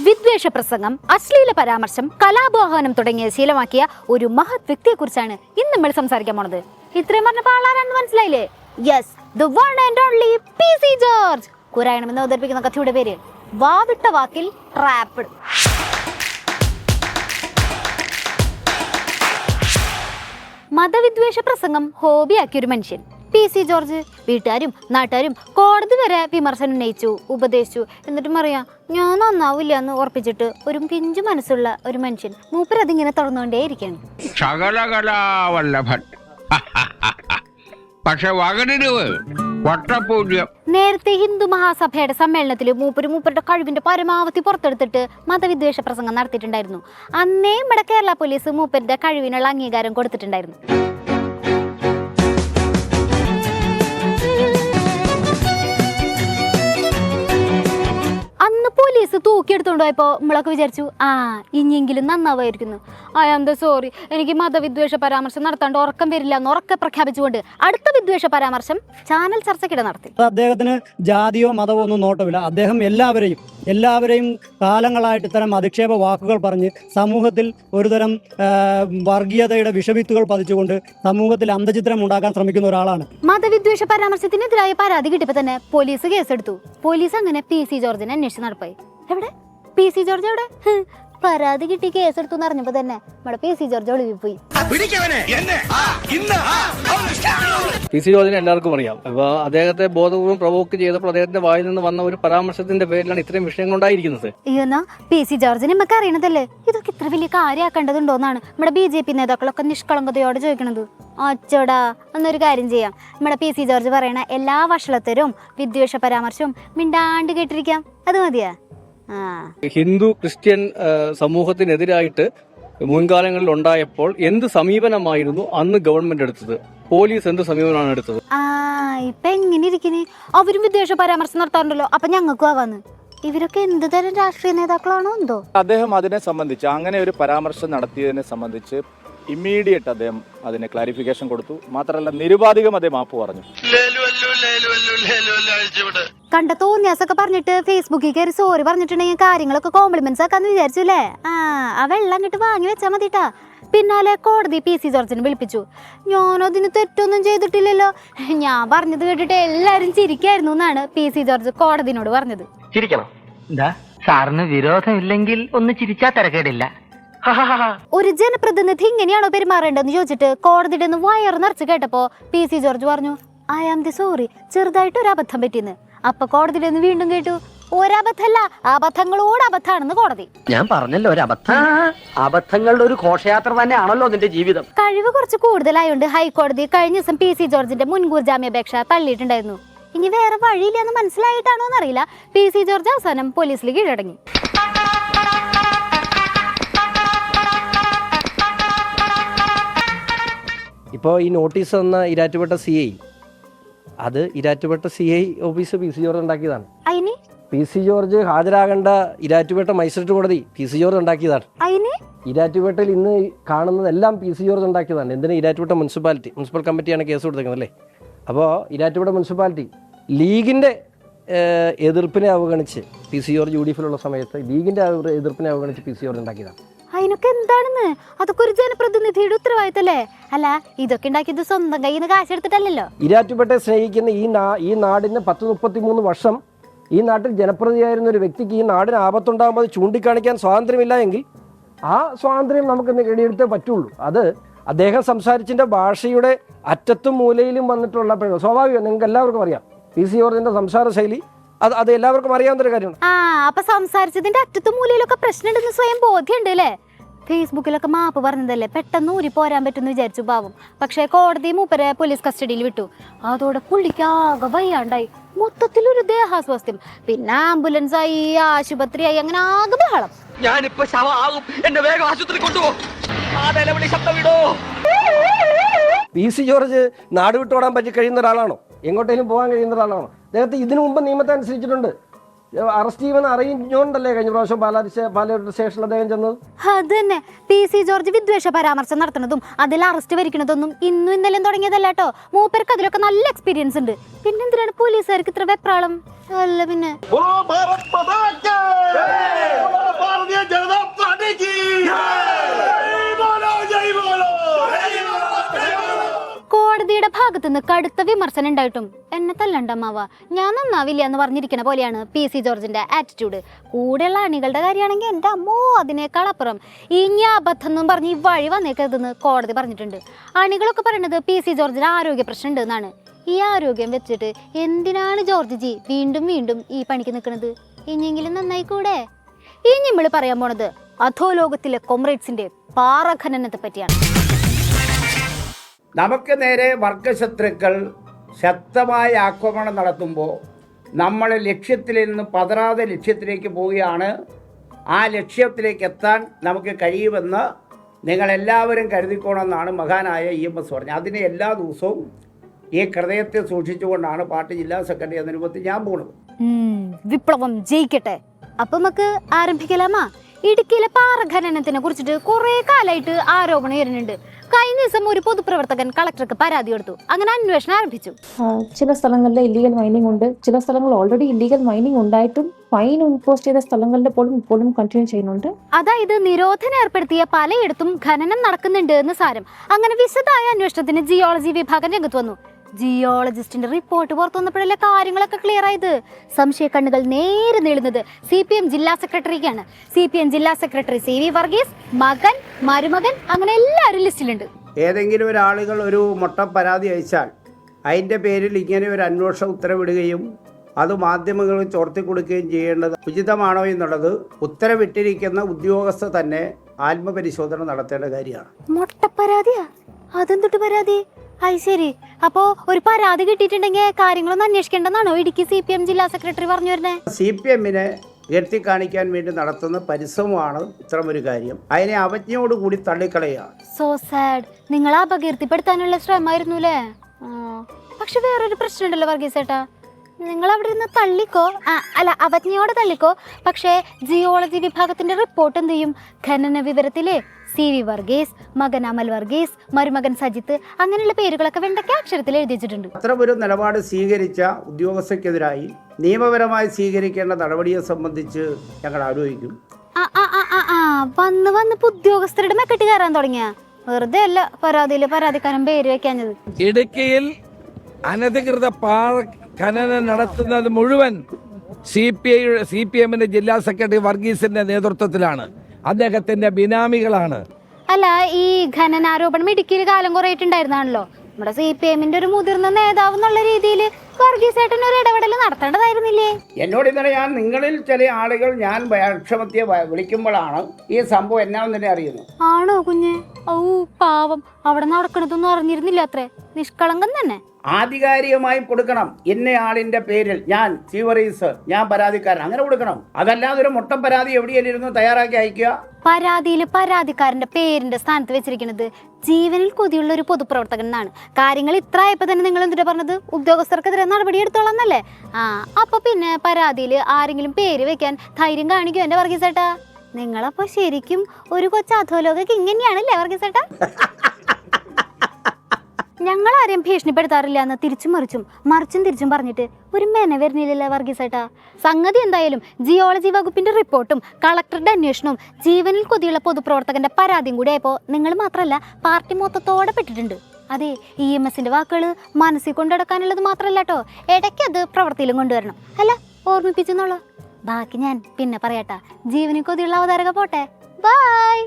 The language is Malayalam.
വിദ്വേഷ പ്രസംഗം അശ്ലീല പരാമർശം കലാബോഹനം തുടങ്ങിയ ശീലമാക്കിയ ഒരു മഹത് വ്യക്തിയെക്കുറിച്ചാണ് ഇന്ന് നമ്മൾ സംസാരിക്കാൻ പോണത്. ഇത്രയും പറഞ്ഞപ്പോൾ ആളാരാണെന്ന് മനസ്സിലായില്ലേ? Yes the one and only P C George കുരായണം എന്ന് അവതരിപ്പിക്കുന്ന കഥയുടെ പേര് വാവിട്ട വാക്കിൽ ട്രാപ്പിഡ് മതവിദ്വേഷ പ്രസംഗം ഹോബിയാക്കിയ ഒരു മനുഷ്യൻ. പി സി ജോർജ് വീട്ടുകാരും നാട്ടുകാരും കോടതി വരെ വിമർശനം ഉന്നയിച്ചു ഉപദേശിച്ചു. എന്നിട്ടും അറിയാം ഞാൻ നന്നാവില്ല എന്ന് ഉറപ്പിച്ചിട്ട് ഒരു പിഞ്ചു മനസ്സുള്ള ഒരു മനുഷ്യൻ മൂപ്പരതിങ്ങനെ തുറന്നുകൊണ്ടേയിരിക്കുകയാണ് ശകലകലാവല്ലഭൻ. പക്ഷെ വകരുവ് വട്ടപൂജ്യം. നേരത്തെ ഹിന്ദു മഹാസഭയുടെ സമ്മേളനത്തിൽ മൂപ്പര് മൂപ്പരുടെ കഴിവിന്റെ പരമാവധി പുറത്തെടുത്തിട്ട് മതവിദ്വേഷ പ്രസംഗം നടത്തിയിട്ടുണ്ടായിരുന്നു. അന്നേ ഇവിടെ കേരള പോലീസ് മൂപ്പരുടെ കഴിവിനുള്ള അംഗീകാരം കൊടുത്തിട്ടുണ്ടായിരുന്നു. പോയപ്പോ നമ്മളൊക്കെ വിചാരിച്ചു ആ ഇനിയെങ്കിലും നന്നാവായിരിക്കുന്നു. I am the sorry. എനിക്ക് മതവിദ്വേഷ പരാമർശം നടത്താണ്ട് ഉറക്കം വരില്ല എന്ന് ഉറക്കെ പ്രഖ്യാപിച്ചുകൊണ്ട് അടുത്ത വിദ്വേഷ പരാമർശം ചാനൽ ചർച്ചയ്ക്കിടെ നടത്തി. അദ്ദേഹത്തിന് ജാതിയോ മതമോ ഒന്നും നോട്ടമില്ല. അദ്ദേഹം എല്ലാവരെയും എല്ലാവരെയും കാലങ്ങളായിട്ട് ഇത്തരം അധിക്ഷേപ വാക്കുകൾ പറഞ്ഞ് സമൂഹത്തിൽ ഒരുതരം വർഗീയതയുടെ വിഷവിത്തുകൾ പതിച്ചുകൊണ്ട് സമൂഹത്തിൽ അന്തചിത്രം ഉണ്ടാക്കാൻ ശ്രമിക്കുന്ന ഒരാളാണ്. മതവിദ്വേഷ പരാമർശത്തിനെതിരായ പരാതി കിട്ടിയപ്പോ തന്നെ പോലീസ് കേസെടുത്തു. പോലീസ് അങ്ങനെ പി സി ജോർജിനെ അന്വേഷിച്ച് നടപ്പായി. എവിടെ? പി സി ജോർജ് എവിടെ? പരാതി കിട്ടി കേസെടുത്തു എന്ന് അറിഞ്ഞപ്പോ തന്നെ. നമ്മുടെ പി സി ജോർജ് ഒളിവിൽ പോയി. പി സി ജോർജിനെ എല്ലാവർക്കും അറിയാം. അപ്പൊ അദ്ദേഹത്തെ ബോധപൂർവം പ്രവോക്ക് ചെയ്തപ്പോൾ അദ്ദേഹത്തിന്റെ വായിൽ നിന്ന് വന്ന ഒരു പരാമർശത്തിന്റെ പേരിലാണ് ഇത്രയും വിഷയങ്ങൾ ഉണ്ടായിരിക്കുന്നത്. അയ്യോന്നാ പി സി ജോർജിനെ നമുക്ക് അറിയണതല്ലേ? ഇതൊക്കെ ഇത്ര വലിയ കാര്യമാക്കേണ്ടതുണ്ടോന്നാണ് നമ്മുടെ ബി ജെ പി നേതാക്കളൊക്കെ നിഷ്കളങ്കതയോടെ ചോദിക്കണത്. അച്ചോടാ എന്നൊരു കാര്യം ചെയ്യാം. നമ്മുടെ പി സി ജോർജ് പറയണ എല്ലാ വഷളത്തരും വിദ്വേഷ പരാമർശവും മിണ്ടാണ്ട് കേട്ടിരിക്കാം. അത് മതിയാ? ഹിന്ദു ക്രിസ്ത്യൻ സമൂഹത്തിനെതിരായിട്ട് മുൻകാലങ്ങളിൽ ഉണ്ടായപ്പോൾ എന്ത് സമീപനമായിരുന്നു അന്ന് ഗവൺമെന്റ് എടുത്തത്? പോലീസ് എന്ത് സമീപനമാണ് എടുത്തത്? ആ ഇപ്പൊ എങ്ങനെ ഇരിക്കുന്നേ അവരും വിദ്വേഷ പരാമർശം നടത്താറുണ്ടല്ലോ. അപ്പൊ ഞങ്ങൾക്കും ആവാന്ന്. ഇവരൊക്കെ എന്ത് തരം രാഷ്ട്രീയ നേതാക്കളാണോ എന്തോ? അദ്ദേഹം അതിനെ സംബന്ധിച്ച് അങ്ങനെ ഒരു പരാമർശം നടത്തിയതിനെ സംബന്ധിച്ച് ഇമ്മീഡിയറ്റ് അദ്ദേഹം അതിന് ക്ലാരിഫിക്കേഷൻ കൊടുത്തു. മാത്രമല്ല നിരുപാധികം അദ്ദേഹം മാപ്പ് പറഞ്ഞു. കണ്ട തോന്നിയാസൊക്കെ പറഞ്ഞിട്ട് ഫേസ്ബുക്കിൽ കയറി സോറി പറഞ്ഞിട്ടുണ്ടെങ്കിൽ കാര്യങ്ങളൊക്കെ കോംപ്ലിമെന്റ്സ് ആക്കാന്ന് വിചാരിച്ചു അല്ലേ ആ ആ വെള്ളം അങ്ങോട്ട് വാങ്ങി വെച്ചാൽ മതിട്ടാ. പിന്നാലെ കോടതി പി സി ജോർജിനെ വിളിപ്പിച്ചു. ഞാനതിന് തെറ്റൊന്നും ചെയ്തിട്ടില്ലല്ലോ. ഞാൻ പറഞ്ഞത് കേട്ടിട്ട് എല്ലാരും ചിരിക്കായിരുന്നു എന്നാണ് പി സി ജോർജ് കോടതിനോട് പറഞ്ഞത്. ചിരിക്കണം. എന്താ? സാറിന് വിരോധമില്ലെങ്കിൽ ഒന്ന് ചിരിച്ചാ തിരക്കേടില്ല. ഒരു ജനപ്രതിനിധി ഇങ്ങനെയാണോ പെരുമാറേണ്ടതെന്ന് ചോദിച്ചിട്ട് കോടതിയുടെ നിന്ന് വയർ നിറച്ച് കേട്ടപ്പോ പി സി ജോർജ് പറഞ്ഞു ഐ ആം ദി സോറി ചെറുതായിട്ട് ഒരു അബദ്ധം പറ്റിയെന്ന്. അപ്പൊ കോടതിയുടെ നിന്ന് വീണ്ടും കേട്ടു. ഒരബദ്ധല്ല അബദ്ധങ്ങളോട് അബദ്ധാണെന്ന് കോടതി. ഞാൻ പറഞ്ഞല്ലോ ഒരു അബദ്ധം. അബദ്ധങ്ങളുടെ ഒരു ഘോഷയാത്ര തന്നെയാണല്ലോ നിന്റെ ജീവിതം. കഴിവ് കുറച്ച് കൂടുതലായോണ്ട് ഹൈക്കോടതി കഴിഞ്ഞ ദിവസം പി സി ജോർജിന്റെ മുൻകൂർ ജാമ്യാപേക്ഷ തള്ളിയിട്ടുണ്ടായിരുന്നു. ഇനി വേറെ വഴിയില്ലെന്ന് മനസ്സിലായിട്ടാണോ എന്നറിയില്ല. പി സി ജോർജ് അവസാനം പോലീസിൽ കീഴടങ്ങി. ഇപ്പോൾ ഈ നോട്ടീസ് വന്ന ഇരാറ്റുപേട്ട സി ഐ. അത് Erattupetta C I office P C George ഉണ്ടാക്കിയതാണ്. അയിന്? പി സി ജോർജ് ഹാജരാകേണ്ട ഇരാറ്റുപേട്ട മജിസ്ട്രേറ്റ് കോടതി പി സി ജോർജ് ഉണ്ടാക്കിയതാണ്. അയിന്? ഇരാറ്റുപേട്ടയിൽ ഇന്ന് കാണുന്നതെല്ലാം പി സി ജോർജ് ഉണ്ടാക്കിയതാണ്. എന്തിനാ ഇരാറ്റുപേട്ട മുനിസിപ്പാലിറ്റി? മുനിസിപ്പൽ കമ്മിറ്റിയാണ് കേസ് കൊടുത്തേക്കുന്നത് അല്ലേ? അപ്പോൾ ഇരാറ്റുപേട്ട മുനിസിപ്പാലിറ്റി ലീഗിന്റെ എതിർപ്പിനെ അവഗണിച്ച് P C George U D എഫിലുള്ള സമയത്ത് ലീഗിന്റെ എതിർപ്പിനെ അവഗണിച്ച് പി സി ജോർജ് ഉണ്ടാക്കിയതാണ്. അതിനൊക്കെ എന്താണെന്ന്? അതൊക്കെ ഒരു ജനപ്രതിനിധിയുടെ ഉത്തരവാദിത്തല്ലേ? അല്ല ഇതൊക്കെ ഉണ്ടാക്കിയത് സ്വന്തം കയ്യിൽ നിന്ന് കാശെടുത്തിട്ടല്ലല്ലോ ഇരാറ്റുപേട്ടെ സ്നേഹിക്കുന്ന ഈ നാ ഈ നാടിന് പത്ത് മുപ്പത്തി മൂന്ന് വർഷം ഈ നാട്ടിൽ ജനപ്രതിയായിരുന്ന ഒരു വ്യക്തിക്ക് ഈ നാടിന് ആപത്തുണ്ടാകുമ്പോൾ ചൂണ്ടിക്കാണിക്കാൻ സ്വാതന്ത്ര്യമില്ല എങ്കിൽ ആ സ്വാതന്ത്ര്യം നമുക്ക് നേടിയെടുത്തേ പറ്റുള്ളൂ. അത് അദ്ദേഹം സംസാരിച്ചതിന്റെ ഭാഷയുടെ അറ്റത്തും മൂലയിലും വന്നിട്ടുള്ള സ്വാഭാവികം നിങ്ങൾക്ക് എല്ലാവർക്കും അറിയാം. പി സി ജോർജിന്റെ സംസാര ശൈലി അത് അത് എല്ലാവർക്കും അറിയാവുന്ന ഒരു കാര്യമാണ്. ആ അപ്പൊ സംസാരിച്ചതിന്റെ അറ്റത്തും മൂലയിലൊക്കെ പ്രശ്നമുണ്ടെന്ന് സ്വയം ബോധ്യമുണ്ട് അല്ലേ? ഫേസ്ബുക്കിലൊക്കെ മാപ്പ് പറഞ്ഞതല്ലേ? പെട്ടെന്ന് ഊരി പോരാൻ പറ്റുമെന്ന് വിചാരിച്ചു പാവം. പക്ഷേ കോടതി മൂപ്പരെ പോലീസ് കസ്റ്റഡിയിൽ വിട്ടു. അതോടെ പുള്ളിക്ക് ആകെ വയ്യാണ്ടായി. മൊത്തത്തിലൊരു ദേഹാസ്വാസ്ഥ്യം. പിന്നെ ആംബുലൻസ് ആയി ആശുപത്രിയായി അങ്ങനെ ആകെ ബഹളം. ഞാനിപ്പോ ശവമാകും. എന്നെ വേഗം ആശുപത്രി കൊണ്ടുപോ. ആ നിലവിളി ശബ്ദം വിടോ. പി സി ജോർജ് നാട് വിട്ടോടാൻ പറ്റി കഴിയുന്ന ഒരാളാണോ? എങ്ങോട്ടേലും പോകാൻ കഴിയുന്ന ഒരാളാണോ അദ്ദേഹത്തെ ഇതിനു മുമ്പ് നിയമത്തെ അനുസരിച്ചിട്ടുണ്ട്. അറസ്റ്റ് ചെയ്യുമെന്ന് അറിയിഞ്ഞുകൊണ്ടല്ലേ കഴിഞ്ഞ പ്രാവശ്യം പാലാ പാലാരി സ്റ്റേഷനിൽ അദ്ദേഹം ചെന്നത്? അതന്നെ. തന്നെ പി. സി. ജോർജ് വിദ്വേഷ പരാമർശം നടത്തുന്നതും അതിൽ അറസ്റ്റ് വരിക്കുന്നതൊന്നും ഇന്നും ഇന്നലെയും തുടങ്ങിയതല്ല കേട്ടോ. മൂപ്പർക്ക് അതിലൊക്കെ നല്ല എക്സ്പീരിയൻസ് ഉണ്ട്. പിന്നെന്തിനാണ് പോലീസുകാർക്ക് ഇത്ര വെപ്രാളം? അല്ല പിന്നെ. ഭാഗത്തു നിന്ന് കടുത്ത വിമർശനം ഉണ്ടായിട്ടും എന്നെ തല്ലണ്ടമ്മാവ ഞാൻ നന്നാവില്ല എന്ന് പറഞ്ഞിരിക്കുന്ന പോലെയാണ് പി സി ജോർജിന്റെ ആറ്റിറ്റ്യൂഡ് കൂടെയുള്ള അണികളുടെ കാര്യമാണെങ്കിൽ എന്റെ അമ്മോ അതിനേക്കാൾ അപ്പുറം. ഇനി അബദ്ധം പറഞ്ഞ് ഈ വഴി വന്നേക്കരുതെന്ന് കോടതി പറഞ്ഞിട്ടുണ്ട്. അണികളൊക്കെ പറയണത് പി സി ജോർജിന് ആരോഗ്യ പ്രശ്നം ഉണ്ട് എന്നാണ് ഈ ആരോഗ്യം വെച്ചിട്ട് എന്തിനാണ് ജോർജ് ജി വീണ്ടും വീണ്ടും ഈ പണിക്ക് നിൽക്കുന്നത് ഇനിയെങ്കിലും നന്നായി കൂടെ ഇനി നമ്മൾ പറയാൻ പോണത് അധോലോകത്തിലെ കൊമ്രേഡ്സിന്റെ പാറഖനനത്തെ പറ്റിയാണ്. നമുക്ക് നേരെ വർഗശത്രുക്കൾ ശക്തമായ ആക്രമണം നടത്തുമ്പോൾ നമ്മൾ ലക്ഷ്യത്തിൽ നിന്ന് പതറാതെ ലക്ഷ്യത്തിലേക്ക് പോവുകയാണ്. ആ ലക്ഷ്യത്തിലേക്ക് എത്താൻ നമുക്ക് കഴിയുമെന്ന് നിങ്ങളെല്ലാവരും കരുതിക്കോണമെന്നാണ് മഹാനായ ഇ എം എസ് പറഞ്ഞത്. അതിനെ എല്ലാ ദിവസവും ഈ ഹൃദയത്തെ സൂക്ഷിച്ചുകൊണ്ടാണ് പാർട്ടി ജില്ലാ സെക്രട്ടറി എന്ന രൂപത്തിൽ ഞാൻ പോകുന്നത് വിപ്ലവം ജയിക്കട്ടെ. അപ്പൊ നമുക്ക് ആരംഭിക്കലാമാ? ഇടുക്കിയിലെ പാറ ഖനനത്തിനെ കുറിച്ചിട്ട് കുറെ കാലമായിട്ട് ആരോപണം ഉയരുന്നുണ്ട്. കഴിഞ്ഞ ദിവസം ഒരു പൊതുപ്രവർത്തകൻ കളക്ടർക്ക് പരാതി കൊടുത്തു. അങ്ങനെ അന്വേഷണം ആരംഭിച്ചു. ചില സ്ഥലങ്ങളിലെ ഇല്ലീഗൽ മൈനിങ് ഉണ്ട്. ചില സ്ഥലങ്ങൾ ഓൾറെഡി ഇല്ലീഗൽ മൈനിങ് ഉണ്ടായിട്ടും ഫൈൻ ഇമ്പോസ് ചെയ്ത സ്ഥലങ്ങളിൽ പോലും ഇപ്പോഴും കണ്ടിന്യൂ ചെയ്യുന്നുണ്ട്. അതായത് നിരോധനം ഏർപ്പെടുത്തിയ പലയിടത്തും ഖനനം നടക്കുന്നുണ്ട് എന്ന് സാരം. അങ്ങനെ വിശദമായ അന്വേഷണത്തിന് ജിയോളജി വിഭാഗം രംഗത്ത് വന്നു. ജിയോളജിസ്റ്റിന്റെ റിപ്പോർട്ട് പുറത്തു വന്നപ്പോഴല്ലേ കാര്യങ്ങളൊക്കെ ക്ലിയർ ആയത്? സംശയ കണ്ണുകൾ നേരെ നീളുന്നത് സി പി എം ജില്ലാ സെക്രട്ടറിക്കാണ്. സി പി എം ജില്ലാ സെക്രട്ടറി സി വി വർഗീസ് മകൻ മരുമകൻ അങ്ങനെ എല്ലാവരും ലിസ്റ്റിലുണ്ട്. ഏതെങ്കിലും ഒരാളുകൾ ഒരു മൊട്ട പരാതി അയച്ചാൽ അതിന്റെ പേരിൽ ഇങ്ങനെ ഒരു അന്വേഷണ ഉത്തരവിടുകയും അത് മാധ്യമങ്ങളിൽ ചോർത്തി കൊടുക്കുകയും ചെയ്യേണ്ടത് ഉചിതമാണോ എന്നുള്ളത് ഉത്തരവിട്ടിരിക്കുന്ന ഉദ്യോഗസ്ഥ തന്നെ ആത്മപരിശോധന നടത്തേണ്ട കാര്യമാണ്. മുട്ടപ്പരാതിയാ അതെന്തൊട്ട് പരാതി? അത് ശരി. അപ്പോ ഒരു പരാതി കിട്ടിയിട്ടുണ്ടെങ്കിൽ കാര്യങ്ങളൊന്നും അന്വേഷിക്കേണ്ടെന്നാണോ? ഇടുക്കി സി പി എം ജില്ലാ സെക്രട്ടറി പറഞ്ഞു വരുന്നത് സി പി എമ്മിനെ ഉയർത്തി കാണിക്കാൻ വേണ്ടി നടത്തുന്ന പരിശ്രമമാണ് ഇത്തരമൊരു കാര്യം. അതിനെ അവജ്ഞയോട് കൂടി തള്ളിക്കളയുകയാണ് സോ സാഡ് നിങ്ങൾ അപകീർത്തിപ്പെടുത്താനുള്ള ശ്രമമായിരുന്നു അല്ലേ പക്ഷെ വേറൊരു പ്രശ്നമുണ്ടല്ലോ വർഗീസ് ചേട്ടാ നിങ്ങൾ അവിടെ ഇരുന്ന് തള്ളിക്കോ? അല്ല അവജ്ഞയോടെ തള്ളിക്കോ? പക്ഷേ ജിയോളജി വിഭാഗത്തിന്റെ റിപ്പോർട്ട് എന്ത് ചെയ്യും? ഖനന വിവരത്തിലെ സി വി വർഗീസ് മകൻ അമൽ വർഗീസ് മരുമകൻ സജിത്ത് അങ്ങനെയുള്ള പേരുകളൊക്കെ വെണ്ടയ്ക്ക അക്ഷരത്തിൽ എഴുതി വെച്ചിട്ടുണ്ട്. ഒരു നിലപാട് സ്വീകരിച്ച ഉദ്യോഗസ്ഥക്കെതിരായി നിയമപരമായി സ്വീകരിക്കേണ്ട നടപടിയെ സംബന്ധിച്ച് ഞങ്ങൾ ആലോചിക്കും. വന്ന് വന്ന് ഉദ്യോഗസ്ഥരുടെ മെക്കെട്ട് കയറാൻ തുടങ്ങിയ? വെറുതെ അല്ല പരാതിയിൽ പരാതിക്കാരൻ പേര് വെക്കാഞ്ഞത്. ഇടുക്കിയിൽ അനധികൃത പാറ ഖനനം നടത്തുന്നത് മുഴുവൻ C P I C P എമ്മിന്റെ ജില്ലാ സെക്രട്ടറി വർഗീസിന്റെ നേതൃത്വത്തിലാണ്. അദ്ദേഹത്തിന്റെ ബിനാമികളാണ്. അല്ല ഈ ഖനനാരോപണം ഇടുക്കിയിൽ കാലം കുറേയിട്ടുണ്ടായിരുന്നാണല്ലോ നമ്മുടെ സി പി എമ്മിന്റെ ഒരു മുതിർന്ന നേതാവ് എന്നുള്ള രീതിയിൽ ഒരു ഇടപെടൽ നടത്തേണ്ടതായിരുന്നില്ലേ? എന്നോട് ഇന്നലെ ഞാൻ നിങ്ങളിൽ ചില ആളുകൾ ഞാൻ ഭക്ഷമത്തിയെ വിളിക്കുമ്പോഴാണ് ഈ സംഭവം എന്നാണെന്ന് തന്നെ അറിയുന്നു ആണോ കുഞ്ഞ്? ഔ പാവം. അവിടെ നടക്കണതൊന്നും അറിഞ്ഞിരുന്നില്ല അത്രേ. നിഷ്കളങ്കം തന്നെ. ആധികാരികമായി കൊടുക്കണം. ഇന്ന ആളിന്റെ പേരിൽ ഞാൻ സീവറീസ് ഞാൻ പരാതിക്കാരൻ അങ്ങനെ കൊടുക്കണം. അതല്ലാതെ ഒരു മുട്ട പരാതി എവിടെയെങ്കിലും ഇരുന്ന് തയ്യാറാക്കി അയക്കുക? പരാതിയിൽ പരാതിക്കാരന്റെ പേരിന്റെ സ്ഥാനത്ത് വെച്ചിരിക്കുന്നത് ജീവനിൽ കൊതിയുള്ള ഒരു പൊതുപ്രവർത്തകൻ എന്നാണ്. കാര്യങ്ങൾ ഇത്ര ആയപ്പോ തന്നെ നിങ്ങൾ എന്തിനാ പറഞ്ഞത്? ഉദ്യോഗസ്ഥർക്കെതിരെ നടപടി എടുത്തോളാം എന്നല്ലേ ആ അപ്പൊ പിന്നെ പരാതിയിൽ ആരെങ്കിലും പേര് വെക്കാൻ ധൈര്യം കാണിക്കും എന്റെ വർഗീസേട്ടാ? നിങ്ങളപ്പോ ശരിക്കും ഒരു കൊച്ചു അധോലോകക്ക് ഇങ്ങനെയാണല്ലേ വർഗീസേട്ടാ? ഞങ്ങൾ ആരെയും ഭീഷണിപ്പെടുത്താറില്ല എന്ന് തിരിച്ചും മറിച്ചും മറിച്ചും തിരിച്ചും പറഞ്ഞിട്ട് ഒരു മെന വരുന്നില്ലല്ലേ വർഗീസേട്ടാ? സംഗതി എന്തായാലും ജിയോളജി വകുപ്പിന്റെ റിപ്പോർട്ടും കളക്ടറുടെ അന്വേഷണവും ജീവനിൽ കൊതിയുള്ള പൊതുപ്രവർത്തകന്റെ പരാതിയും കൂടി ആയപ്പോൾ നിങ്ങൾ മാത്രമല്ല പാർട്ടി മൊത്തത്തോടെ പെട്ടിട്ടുണ്ട്. അതെ ഇ എം എസിന്റെ വാക്കുകൾ മനസ്സിൽ കൊണ്ടുനടക്കാനുള്ളത് മാത്രമല്ല കേട്ടോ ഇടയ്ക്ക് അത് പ്രവൃത്തിയിലും കൊണ്ടുവരണം. അല്ല ഓർമ്മിപ്പിച്ചെന്നുള്ളൂ ബാക്കി ഞാൻ പിന്നെ പറയട്ടാ ജീവനിൽ കൊതിയുള്ള അവതാരക പോട്ടെ. ബൈ